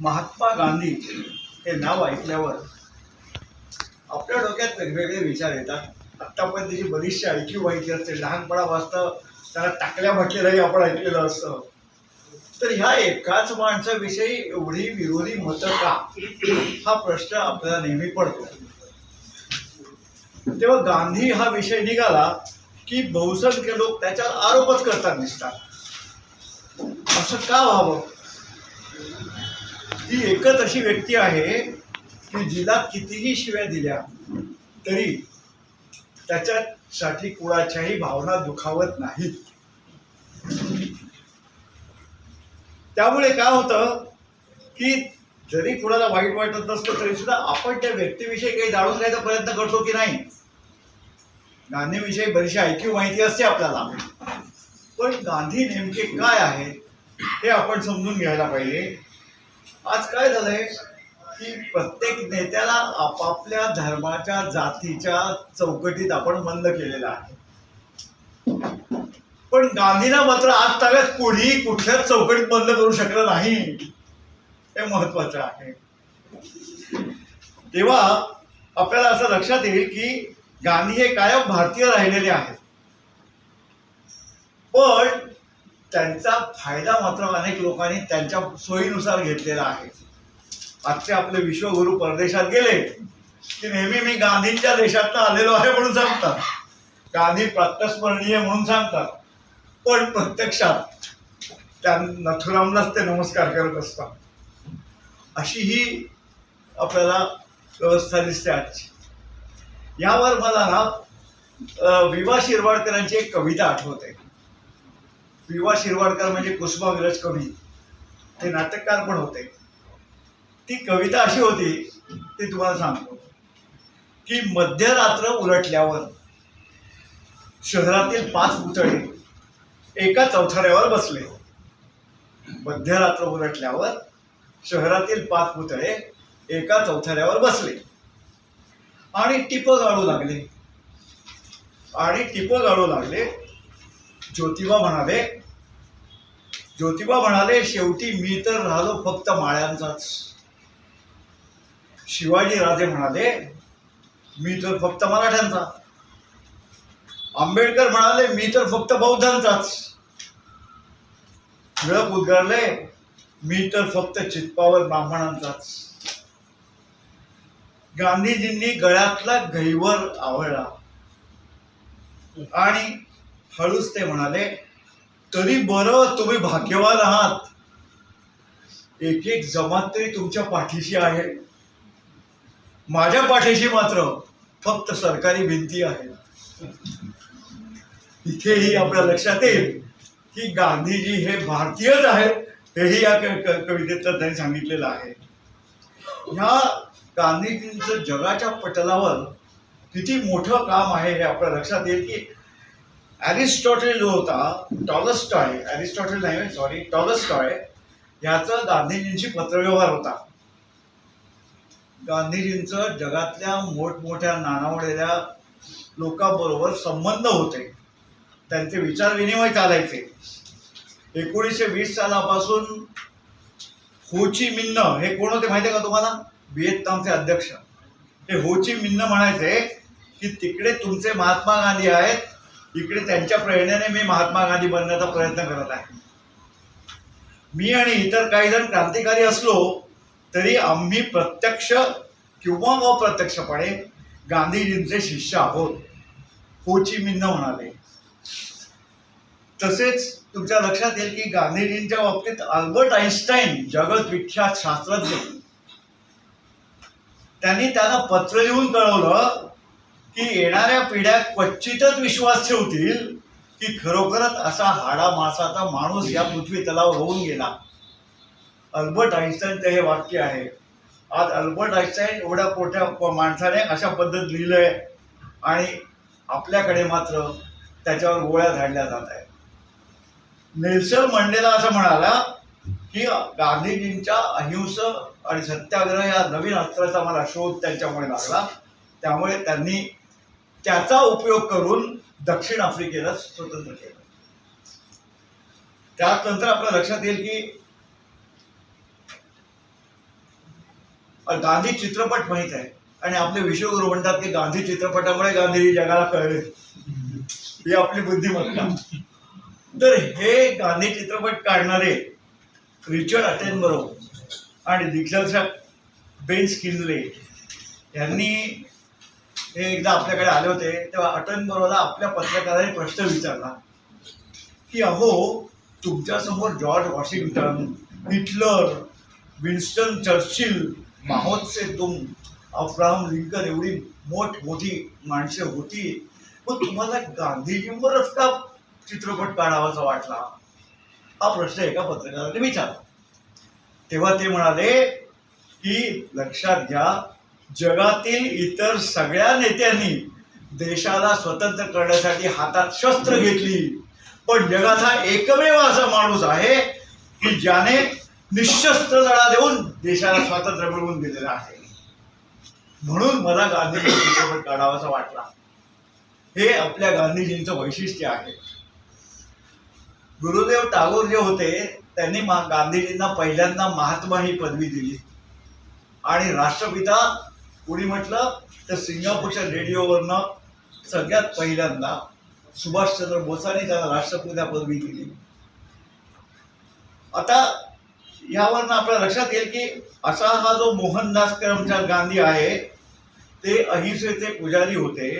महात्मा गांधी हे नाव ऐकल्यावर आपल्या डोक्यात वेगवेगळे विचार येतात. आत्तापर्यंत त्याची बरीचशी ऐकी व्हायची असते लहानपणापासून त्याला टाकल्या म्हटलेलंही आपण ऐकलेलं असतं. तर ह्या एकाच माणसाविषयी एवढी विरोधी मतं का? हा प्रश्न आपल्याला नेहमी पडतो. तेव्हा गांधी हा विषय निघाला की बहुसंख्य लोक त्याच्यावर आरोपच करतात दिसतात. असं का व्हावं? ती एकच अशी व्यक्ती आहे की जिला कितीही शिव्या दिल्या तरी त्याच्यासाठी कुणाच्याही भावना दुखावत नाहीत. त्यामुळे काय होतं की जरी कुणाला वाईट वाटत नसतं तरी सुद्धा आपण त्या व्यक्तीविषयी काही जाणून घ्यायचा प्रयत्न करतो की नाही? गांधीविषयी बरीचशी ऐकीव माहिती असते आपल्याला. पण गांधी नेमके काय आहेत हे आपण समजून घ्यायला पाहिजे. आज काय झालंय की प्रत्येक नेत्याला आपापल्या धर्माच्या जातीच्या चौकटीत आपण बंद केलेलं आहे. पण गांधीला मात्र आज ताब्यात कोणीही कुठल्याच चौकटीत बंद करू शकलं नाही. हे महत्वाचं आहे. तेव्हा आपल्याला असं लक्षात येईल की गांधी हे कायम भारतीय राहिलेले आहेत. पण त्यांचा फायदा मात्र अनेक लोकांनी त्यांच्या सोयीनुसार घेतलेला आहे. आजचे आपले विश्वगुरु परदेशात गेले की नेहमी मी गांधींच्या देशातनं आलेलो आहे म्हणून सांगतात. गांधी प्रातस्मरणीय म्हणून सांगतात. पण प्रत्यक्षात त्या नथुरामलाच ते नमस्कार करत असतात. अशी ही आपल्याला व्यवस्था दिसते आजची. यावर मला ना विवा शिरवाडकरांची एक कविता आठवते. विवा शिरवाडकर म्हणजे कुसुमाग्रज कवी. ते नाटककार पण होते. ती कविता अशी होती ती तुम्हाला सांगतो. की मध्यरात्र उलटल्यावर शहरातील पाच पुतळे एका चौथऱ्यावर बसले. मध्यरात्र उलटल्यावर शहरातील पाच पुतळे एका चौथऱ्यावर बसले. आणि टिप गाळू लागले. आणि टिप गाळू लागले. ज्योतिबा म्हणाले ज्योतिबा म्हणाले शेवटी मी तर राहिलो फक्त माळ्यांचाच. शिवाजी राजे म्हणाले मी तर फक्त मराठ्यांचा. आंबेडकर म्हणाले मी तर फक्त बौद्धांचाच. टिळक उद्गारले मी तर फक्त चित्पावर ब्राह्मणांचाच. गांधीजींनी गळ्यातला गैवर आवळला. आणि हळूच ते म्हणाले तरी बरं तुम्ही भाग्यवान आहात. एक एक जमात तरी तुमच्या पाठीशी आहे. माझ्या पाठीशी मात्र फक्त सरकारी भिंती आहे. इथेही आपल्या लक्षात येईल की गांधीजी हे भारतीयच आहेत हेही या क- कवितेतलं त्यांनी सांगितलेलं आहे. ह्या गांधीजींचं जगाच्या पटलावर किती मोठं काम आहे हे आपल्या लक्षात येईल की ॲरिस्टॉटेल जो होता टॉलस्टॉय ॲरिस्टॉटेल नाही सॉरी टॉलस्टॉय याचा गांधीजींशी पत्रव्यवहार होता. गांधीजींचं जगातल्या मोठमोठ्या नाणावलेल्या लोकांबरोबर संबंध होते. त्यांचे विचार विनिमय चालायचे. एकोणीसशे वीस सालापासून होची मिन्न हे कोण होते माहिती आहे का तुम्हाला? व्हिएतनामचे अध्यक्ष. हे होची मिन्न म्हणायचे की तिकडे तुमचे महात्मा गांधी आहेत इकडे त्यांच्या प्रेरणेने मी महात्मा गांधी बनण्याचा प्रयत्न करत आहे. मी आणि इतर काही जण क्रांतिकारी असलो तरी आम्ही प्रत्यक्ष किंवा अप्रत्यक्षपणे गांधीजींचे शिष्य आहोत होची मिन्न म्हणाले. तसेच तुमच्या लक्षात येईल की गांधीजींच्या बाबतीत अल्बर्ट आईन्स्टाईन जगत विख्यात शास्त्रज्ञ त्यांनी त्यांना पत्र लिहून कळवलं की येणाऱ्या पिढ्या क्वचितच विश्वास ठेवतील की खरोखरच असा हाडा मासाचा माणूस या पृथ्वी तलावर होऊन गेला. अल्बर्ट आईन्स्टाईनचं हे वाक्य आहे. आज अल्बर्ट आईन्स्टाईन एवढ्या मोठ्या प- माणसाने अशा पद्धत लिहिलं आहे आणि आपल्याकडे मात्र त्याच्यावर गोळ्या झाडल्या जात आहेत. नेल्सन मंडेला असं म्हणाला की गांधीजींच्या अहिंस आणि सत्याग्रह या नवीन अस्त्राचा मला शोध त्यांच्यामुळे लागला. त्यामुळे त्यांनी त्याचा उपयोग करून दक्षिण आफ्रिकेला स्वतंत्र केलं. त्यानंतर आपल्या लक्षात येईल की गांधी चित्रपट माहीत आहे. आणि आपले विश्वगुरु म्हणतात की गांधी चित्रपटामुळे गांधी जगाला कळले. ही आपली बुद्धिमत्ता. तर हे गांधी चित्रपट काढणारे रिचर्ड अटेनबरो आणि दिग्दर्शक बेन स्किनले यांनी हे एकदा आपल्याकडे आले होते तेव्हा अटेनबरोला आपल्या पत्रकाराने प्रश्न विचारला. की अहो तुमच्यासमोर George Washington Hitler Winston Churchill Mao Tse तुम अब्राहम लिंकन एवढी मोठमोठी माणसे होती. मग तुम्हाला गांधीजींवरच का चित्रपट काढावासा वाटला? हा प्रश्न एका पत्रकाराने विचारला. तेव्हा ते म्हणाले की लक्षात घ्या जगातील इतर सगळ्या नेत्यांनी देशाला स्वतंत्र करण्यासाठी हातात शस्त्र घेतली. पण जगाचा एकमेव असा माणूस आहे की ज्याने निशस्त्र लढा देऊन देशाला स्वातंत्र्य मिळवून दिलेलं आहे. म्हणून मला गांधीजी चित्रपट काढावासा वाटला. हे आपल्या गांधीजींचं वैशिष्ट्य आहे. गुरुदेव टागोर जे होते त्यांनी गांधीजींना पहिल्यांदा महात्मा ही पदवी दिली. आणि राष्ट्रपिता कोणी म्हटलं तर सिंगापूरच्या रेडिओवरनं सगळ्यात पहिल्यांदा सुभाषचंद्र बोसांनी त्याला राष्ट्रपिता पदवी दिली. आता यावरनं आपल्या लक्षात येईल की असा हा जो मोहनदास करमचंद गांधी आहे ते अहिंसेचे पुजारी होते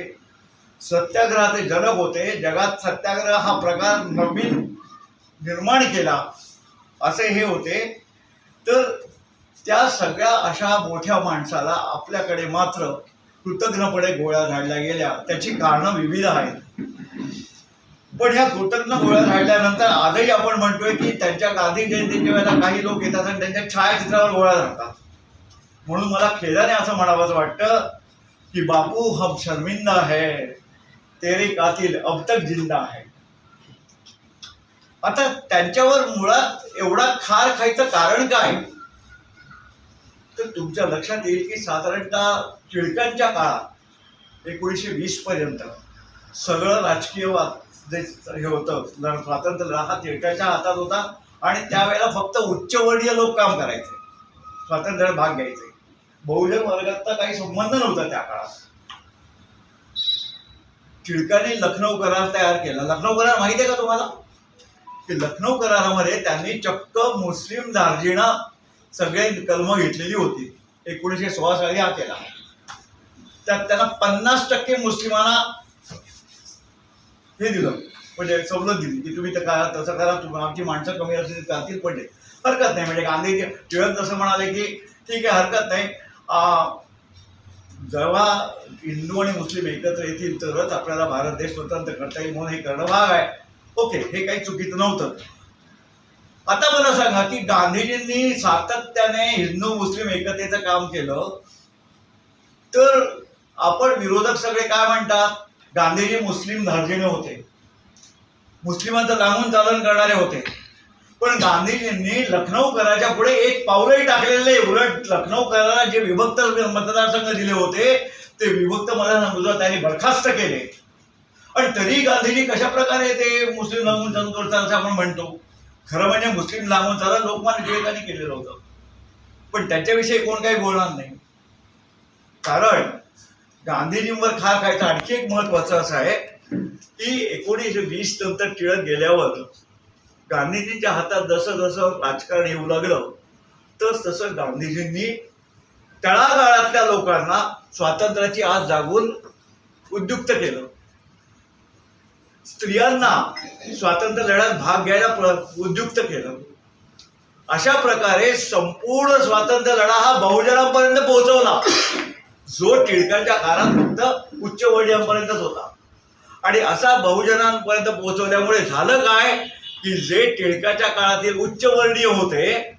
सत्याग्रहाचे जनक होते जगात सत्याग्रह हा प्रकार नवीन निर्माण केला असे हे होते. तर त्या सगळ्या अशा मोठ्या माणसाला आपल्याकडे मात्र कृतज्ञपणे गोळ्या झाडल्या गेल्या. त्याची कारणं विविध आहेत. पण ह्या कृतज्ञ गोळ्या झाडल्यानंतर आजही आपण म्हणतोय की त्यांच्या गांधी जयंतीच्या वेळेला काही लोक येतात आणि त्यांच्या छायाचित्रावर गोळ्या झाडतात म्हणून मला खेदाने असं म्हणावंसं वाटतं की बापू हम शर्मिंदा है. तेरे कातील अब तक जिंदा है. आता त्यांच्यावर मुळात एवढा खार खायचं कारण काय? तर तुमच्या लक्षात येईल की साधारणतः टिळकांच्या काळात एकोणीसशे वीस पर्यंत सगळं राजकीय वाद जे हे होतं स्वातंत्र्य लढा हा टिळकाच्या हातात होता आणि त्यावेळेला फक्त उच्चवर्णीय लोक काम करायचे. स्वातंत्र्यात भाग घ्यायचे. बहुजन वर्गाचा काही संबंध नव्हता त्या काळात. टिळकाने लखनौ करार तयार केला. लखनौ करार माहिती आहे का तुम्हाला? की लखनौ करारामध्ये त्यांनी चक्क मुस्लिम दार्जिणा सगळे कलमं घेतलेली होती. एकोणीसशे सोळा साली हा केला त्यात त्यांना पन्नास टक्के मुस्लिमांना हे दिलं. म्हणजे सवलत दिली. की तुम्ही तर करा तसं करा तुम्ही आमची माणसं कमी असली तर करतील पण ते हरकत नाही. म्हणजे गांधी टिळक जसं म्हणाले की ठीक आहे हरकत नाही. जेव्हा हिंदू आणि मुस्लिम एकत्र येतील तरच आपल्याला भारत देश स्वतंत्र करता येईल म्हणून हे करणं भाग आहे. ओके हे काही चुकीचं नव्हतं. आता मला सांगा की गांधीजींनी सातत्याने हिंदू मुस्लिम एकतेचं काम केलं. तर आपण विरोधक सगळे काय म्हणतात? गांधीजी मुस्लिम धार्जिणे होते. मुस्लिमांचं लांबून चालन करणारे होते. पण गांधीजींनी लखनौकराच्या पुढे एक पावलंही टाकलेलं नाही. उलट लखनौकराला जे विभक्त मतदारसंघ दिले होते ते विभक्त मतदारसंघ त्यांनी बरखास्त केले. आणि तरी गांधीजी कशा प्रकारे ते मुस्लिम लागून चालू करतात असं आपण म्हणतो? खरं म्हणजे मुस्लिम लांबून चालत लोकमान्य टिळकांनी केलेलं होतं. पण त्याच्याविषयी कोण काही बोलणार नाही. कारण गांधीजींवर खा खायचं आणखी एक महत्वाचं असं आहे की एकोणीसशे वीस नंतर टिळक गेल्यावर गांधीजींच्या हातात जसं जसं राजकारण येऊ लागलं तस तसं गांधीजींनी तळागाळातल्या लोकांना स्वातंत्र्याची आज जागून उद्युक्त केलं. स्त्रियांना स्वातंत्र्य लढ्यात भाग घ्यायला प्र- उद्युक्त केलं. अशा प्रकारे संपूर्ण स्वातंत्र्य लढा हा बहुजनांपर्यंत पोहोचवला. जो टिळकांच्या काळात फक्त उच्चवर्णीयांपर्यंतच होता. आणि असा बहुजनांपर्यंत पोहोचवल्यामुळे झालं काय? की जे टिळकाच्या काळातील उच्चवर्णीय होते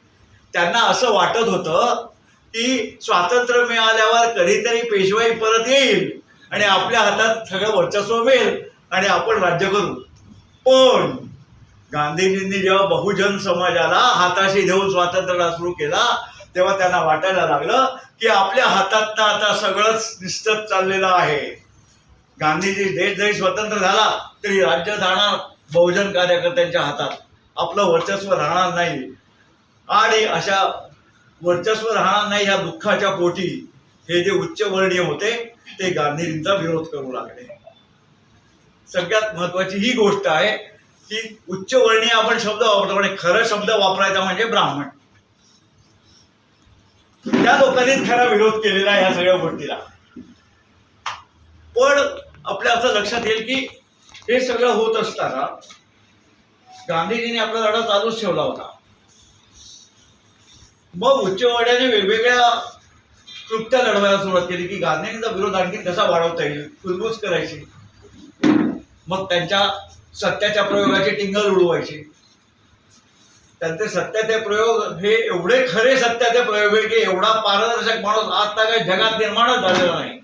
त्यांना असं वाटत होतं की स्वातंत्र्य मिळाल्यावर कधीतरी पेशवाई परत येईल आणि आपल्या हातात सगळं वर्चस्व मिळेल. आणि आपण राज्य करू. पण गांधीजींनी जेव्हा बहुजन समाजाला हाताशी घेऊन स्वातंत्र्याला सुरू केला तेव्हा त्यांना वाटायला लागलं की आपल्या हातात आता सगळंच निश्चित चाललेलं आहे. गांधीजी देश जरी स्वतंत्र झाला तरी राज्य जाणार बहुजन कार्यकर्त्यांच्या हातात. आपलं वर्चस्व राहणार नाही. आणि अशा वर्चस्व राहणार नाही या दुःखाच्या पोटी हे जे उच्चवर्णीय होते ते गांधीजींचा विरोध करू लागले. सगळ्यात महत्वाची ही गोष्ट आहे की उच्चवर्णीय आपण शब्द वापरतो पण खरं शब्द वापरायचा म्हणजे ब्राह्मण. त्या लोकांनीच खरा विरोध केलेला आहे या सगळ्या गोष्टीला. पण आपल्या असं लक्षात येईल की हे सगळं होत असताना गांधीजींनी आपला लढा चालूच ठेवला होता. मग उच्चवाड्याने वेगवेगळ्या कृत्या लढवायला सुरुवात केली की गांधीजींचा विरोध आणखी कसा वाढवता येईल? फुलबूज करायची. मग त्यांच्या सत्याच्या प्रयोगाची टिंगल उडवायची. त्यांचे सत्याचे प्रयोग हे एवढे खरे सत्याचे प्रयोग आहे की एवढा पारदर्शक माणूस आता काही जगात निर्माणच झालेला नाही.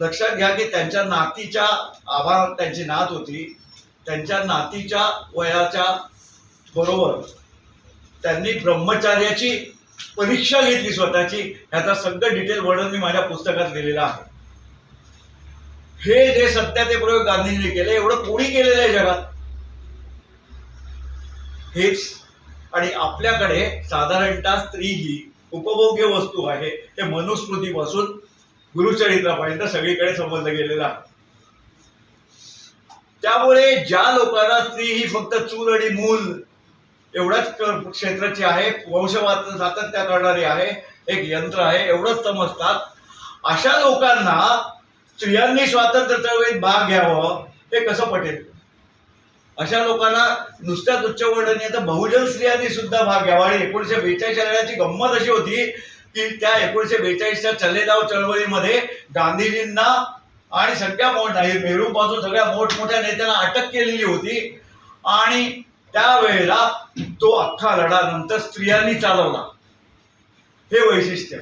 लक्षात घ्या की त्यांच्या नातीच्या आभार त्यांची नात होती. त्यांच्या नातीच्या वयाच्या बरोबर त्यांनी ब्रह्मचार्याची परीक्षा घेतली स्वतःची. ह्याचा सगळं डिटेल वर्णन मी माझ्या पुस्तकात लिहिलेलं आहे. हे जे सत्याचे प्रयोग गांधींनी केले एवढं कोणी केलेलं आहे जगात? हेच आणि आपल्याकडे साधारणतः स्त्री ही उपभोग्य वस्तू आहे हे मनुस्मृतीपासून गुरुचरित्रापर्यंत सगळीकडे समजलं गेलेलं आहे. त्यामुळे ज्या लोकांना स्त्री ही फक्त चूल आणि मूल एवढ्याच क्षेत्राची आहे वंशवाद सातत्य करणारी आहे एक यंत्र आहे एवढंच समजतात अशा लोकांना स्त्रियांनी स्वातंत्र्य चळवळीत भाग घ्यावं हे कसं पटेल? अशा लोकांना नुसत्याच उच्चवर्णनीय तर बहुजन स्त्रियांनी सुद्धा भाग घ्यावा. आणि एकोणीशे बेचाळीस सालाची गंमत अशी होती की त्या एकोणीशे बेचाळीसच्या चलेगाव चळवळीमध्ये गांधीजींना आणि सगळ्या मोठ आहे पासून सगळ्या मोठमोठ्या नेत्यांना अटक केलेली होती. आणि त्यावेळेला तो अख्खा लढा नंतर स्त्रियांनी चालवला. हे वैशिष्ट्य.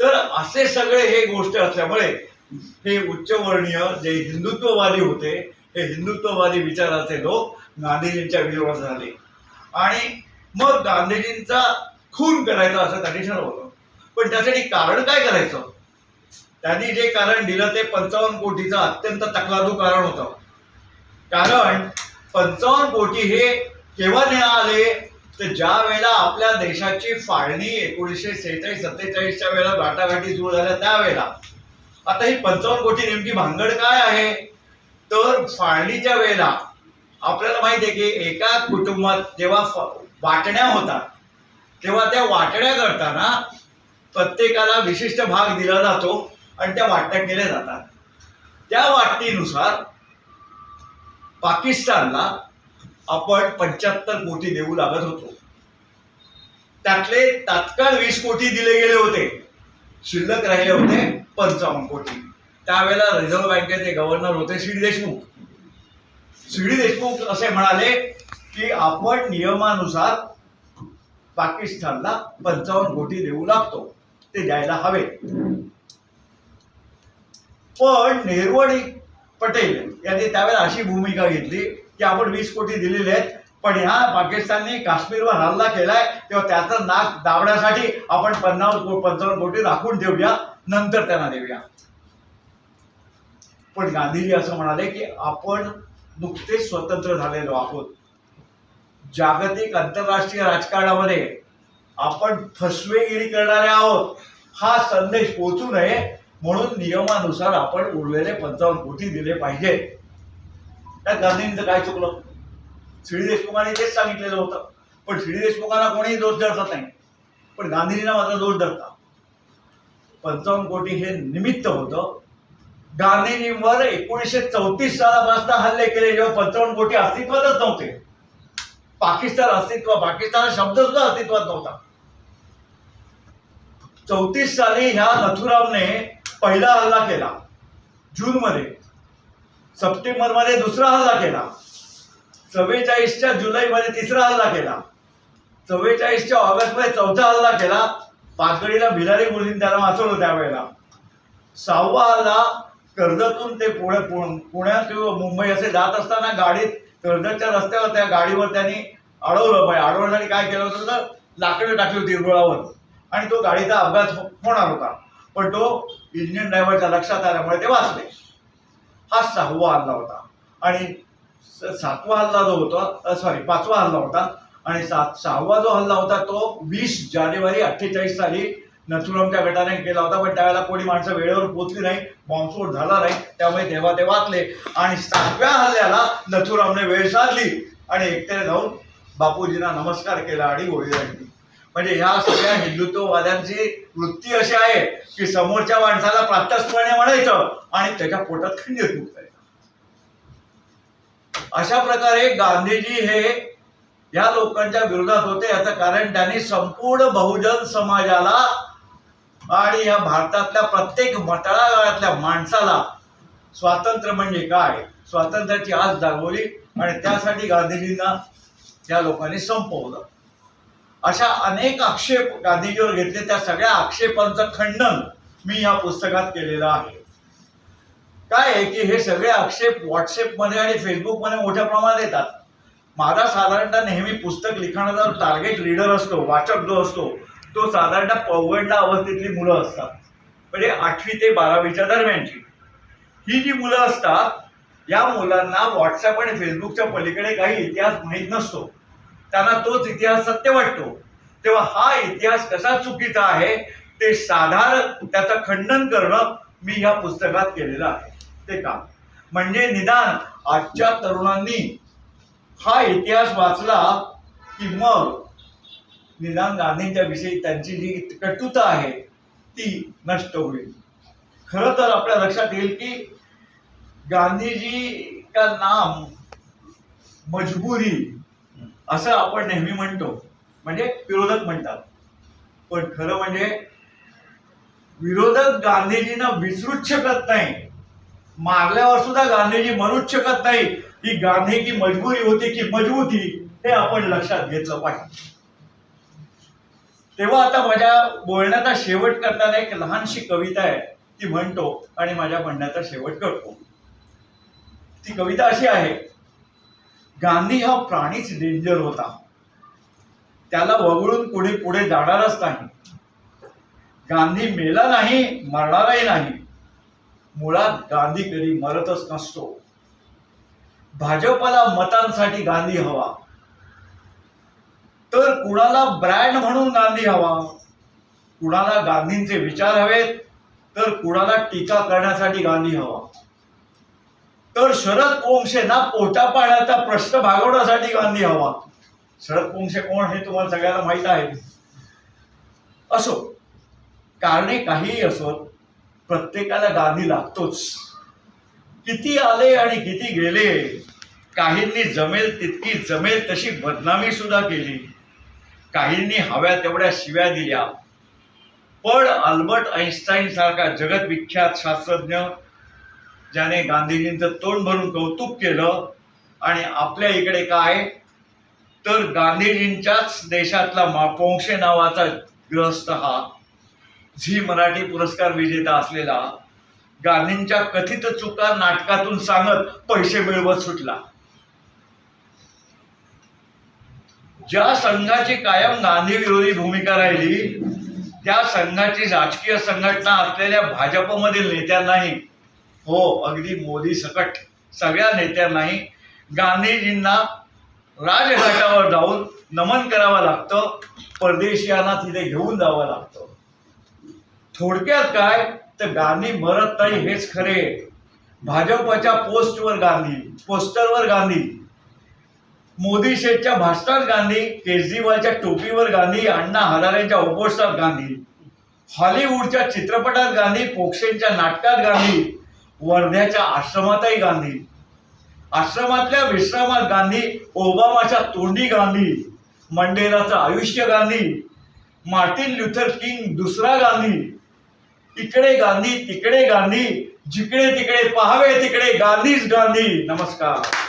तर असे सगळे हे गोष्ट असल्यामुळे हे उच्चवर्णीय जे हिंदुत्ववादी होते हे हिंदुत्ववादी विचाराचे लोक गांधीजींच्या विरोधात झाले. आणि मग गांधीजींचा खून करायचा असं त्यांनी ठरवलं. पण त्यासाठी कारण काय करायचं? त्यांनी जे कारण दिलं ते पंचावन्न कोटीचं अत्यंत तकलादू कारण होतं. कारण पंचावन्न कोटी हे केव्हा आले तर ज्या वेळेला आपल्या देशाची फाळणी एकोणीसशे सेहेचाळीस सत्तेचाळीसच्या वेळेला गाठागाठी सुरू झाल्या त्यावेळेला. आता ही पंचावन्न कोटी नेमकी भानगड काय आहे? तर फाळणीच्या वेळेला आपल्याला माहिती आहे की एका कुटुंबात जेव्हा वाटण्या होतात तेव्हा त्या वाटण्या करताना प्रत्येकाला विशिष्ट भाग दिला जातो आणि त्या वाटण्या केल्या जातात. त्या वाटणीनुसार पाकिस्तानला आपण पंच्याहत्तर कोटी देऊ लागत होतो. त्यातले तात्काळ वीस कोटी दिले गेले होते. शिल्लक राहिले होते. पंचावन्न कोटी त्यावेळेला रिझर्व्ह बँकेचे गव्हर्नर होते श्री देशमुख. श्री देशमुख असे म्हणाले की आपण नियमानुसार पाकिस्तानला पंचावन्न कोटी देऊ लागतो. ते द्यायला हवे. पण नेहरू आणि पटेल यांनी त्यावेळेला अशी भूमिका घेतली की आपण वीस कोटी दिलेले आहेत पण ह्या पाकिस्तानने काश्मीरवर हल्ला केलाय तेव्हा त्याचं नाक दाबण्यासाठी आपण पन्नास पंचावन्न कोटी राखून ठेवूया नंतर त्यांना देऊया. पण गांधीजी असं म्हणाले की आपण नुकतेच स्वतंत्र झालेलो आहोत. जागतिक आंतरराष्ट्रीय राजकारणामध्ये आपण फसवेगिरी करणारे आहोत. हा संदेश पोचू नये म्हणून नियमानुसार आपण उरलेले पंचावन्न कोटी दिले पाहिजे त्या गांधींचं काय चुकलं? श्री देशमुखांनी तेच सांगितलेलं होतं. पण श्री देशमुखांना कोणीही दोष धरतात नाही. पण गांधीजींना मात्र दोष धरतात. पंचावन्न कोटी हे निमित्त होतं. गांधीजींवर एकोणीसशे चौतीस सालापासून हल्ले केले जेव्हा पंचावन्न कोटी अस्तित्वातच नव्हते. पाकिस्तान अस्तित्व पाकिस्तान शब्द सुद्धा अस्तित्वात नव्हता. चौतीस साली ह्या नथुरामने पहिला हल्ला केला. जून मध्ये सप्टेंबरमध्ये दुसरा हल्ला केला. चव्वेचाळीसच्या जुलैमध्ये तिसरा हल्ला केला. चव्वेचाळीसच्या ऑगस्टमध्ये चौथा हल्ला केला. पातळीला भिलारी गुरुजींनी त्याला वाचवलं त्यावेळेला. सहावा हल्ला कर्जतून ते पुणे पुण्यात किंवा मुंबई असे जात असताना गाडीत कर्जतच्या रस्त्यावर त्या गाडीवर त्यांनी अडवलं. पाहिजे अडवण्यासाठी काय केलं होतं तर लाकडं टाकली होती रुळावर आणि तो गाडीचा अपघात हो- होणार होता. पण तो इंजिन ड्रायव्हरच्या लक्षात आल्यामुळे ते वाचले. हा सहावा हल्ला होता. आणि सातवा हल्ला जो होता सॉरी पाचवा हल्ला होता आणि सात सहावा जो हल्ला होता तो वीस जानेवारी अठ्ठेचाळीस साली नथुरामच्या गटाने केला होता. पण त्यावेळेला कोणी माणसं वेळेवर पोचली नाही बॉम्बस्फोट झाला नाही त्यामुळे तेव्हा ते वाचले. आणि सातव्या हल्ल्याला नथुरामने वेळ साधली आणि एकट्याने जाऊन बापूजींना नमस्कार केला आणि गोळी आणली. म्हणजे ह्या सगळ्या हिंदुत्ववाद्यांची वृत्ती अशी आहे की समोरच्या माणसाला प्रातस्पणे म्हणायचं आणि त्याच्या पोटात खंडित फुटायचं अशा प्रकारे गांधीजी हे या लोकांच्या विरोधात होते. याचं कारण त्यांनी संपूर्ण बहुजन समाजाला आणि या भारतातल्या प्रत्येक मतळागाळातल्या माणसाला स्वातंत्र्य म्हणजे काय? स्वातंत्र्याची आज दाखवली आणि त्यासाठी गांधीजींना या लोकांनी संपवलं. अशा अनेक आक्षेप गांधीजीवर घेतले. त्या सगळ्या आक्षेपांचं खंडन मी या पुस्तकात केलेलं आहे. काय आहे की हे सगळे आक्षेप व्हॉट्सअपमध्ये आणि फेसबुकमध्ये मोठ्या प्रमाणात येतात. माझा साधारणतः नेहमी पुस्तक लिखाणाचा टार्गेट रीडर असतो वाचक जो असतो तो साधारणतः पौगंडा अवस्थेतली मुलं असतात. म्हणजे आठवी ते बारावीच्या दरम्यानची. ही जी मुलं असतात या मुलांना व्हॉट्सअप आणि फेसबुकच्या पलीकडे काही इतिहास माहीत नसतो. त्यांना तोच इतिहास सत्य वाटतो. तेव्हा हा इतिहास कसा चुकीचा आहे ते साधारण त्याचं खंडन करणं मी ह्या पुस्तकात केलेलं आहे. ते काम म्हणजे निदान आजच्या तरुणांनी हा इतिहास वाचला की मग निदान गांधींच्या विषयी त्यांची जी कटुता आहे ती नष्ट होईल. खरं तर आपल्या लक्षात येईल की गांधीजी का नाम मजबुरी असं आपण नेहमी म्हणतो. म्हणजे विरोधक म्हणतात. पण खरं म्हणजे विरोधक गांधीजींना विसरूच शकत नाही. मारल्यावर सुद्धा गांधीजी म्हणूच शकत नाही. ही गांधी की मजबुरी होती की मजबूती हे आपण लक्षात घेतलं पाहिजे. तेव्हा आता माझ्या बोलण्याचा शेवट करताना एक लहानशी कविता आहे. ती म्हणतो आणि माझ्या म्हणण्याचा शेवट करतो. ती कविता अशी आहे गांधी हा प्राणीच डेंजर होता. त्याला वगळून पुढे पुढे जाणारच नाही. गांधी मेला नाही मरणारही नाही. मुळात गांधी कधी मरतच नसतो. भाजपला मतांसाठी गांधी हवा. तर कुणाला ब्रँड म्हणून गांधी हवा? कुणाला गांधींचे विचार हवेत? तर कुणाला टीका करण्यासाठी गांधी हवा? तर शरद पोंक्षेना पोटा पाण्याचा प्रश्न भागवण्यासाठी गांधी हवा. शरद पोंक्षे कोण हे तुम्हाला सगळ्यांना माहीत आहे. असो कारणे काहीही असोत प्रत्येकाला गांधी लागतोच. किती आले आणि किती गेले काहींनी जमेल तितकी जमेल तशी बदनामी सुद्धा केली. काहींनी हव्या तेवढ्या शिव्या दिल्या. पण अल्बर्ट आईन्स्टाईन सारखा जगतविख्यात शास्त्रज्ञ ज्याने गांधीजींचं तोंड भरून कौतुक केलं आणि आपल्या इकडे काय तर गांधीजींच्याच देशातला मापोंक्षे नावाचा ग्रस्त हा झी मराठी पुरस्कार विजेता असलेला गांधींच्या कथित चुका नाटकातून सांगत पैसे मिळवत सुटला. ज्या संघाची कायम गांधी विरोधी भूमिका राहिली त्या संघाची राजकीय संघटना असलेल्या भाजपमधील नेत्यांनाही हो अगदी मोदी सकट सगळ्या नेत्यांनाही गांधीजींना राजघाटावर जाऊन नमन करावं लागतं परदेशियांना तिथे घेऊन जावं लागतं. थोडक्यात काय? तर गांधी मरत नाही हेच खरे. भाजपच्या पोस्टवर गांधी पोस्टरवर गांधी. मोदी शेठच्या भाषणात गांधी केजरीवालच्या टोपीवर गांधी अण्णा हजारेच्या उपोषणात गांधी. हॉलिवूडच्या चित्रपटात गांधी पोक्षेंच्या नाटकात गांधी. वर्ध्याच्या आश्रमातही गांधी. आश्रमातल्या विश्रामात गांधी ओबामाच्या तोंडी गांधी. मंडेलाचं आयुष्य गांधी. मार्टिन ल्युथर किंग दुसरा गांधी. इकडे गांधी तिकडे गांधी जिकडे तिकडे पाहावे तिकडे गांधीच गांधी. नमस्कार.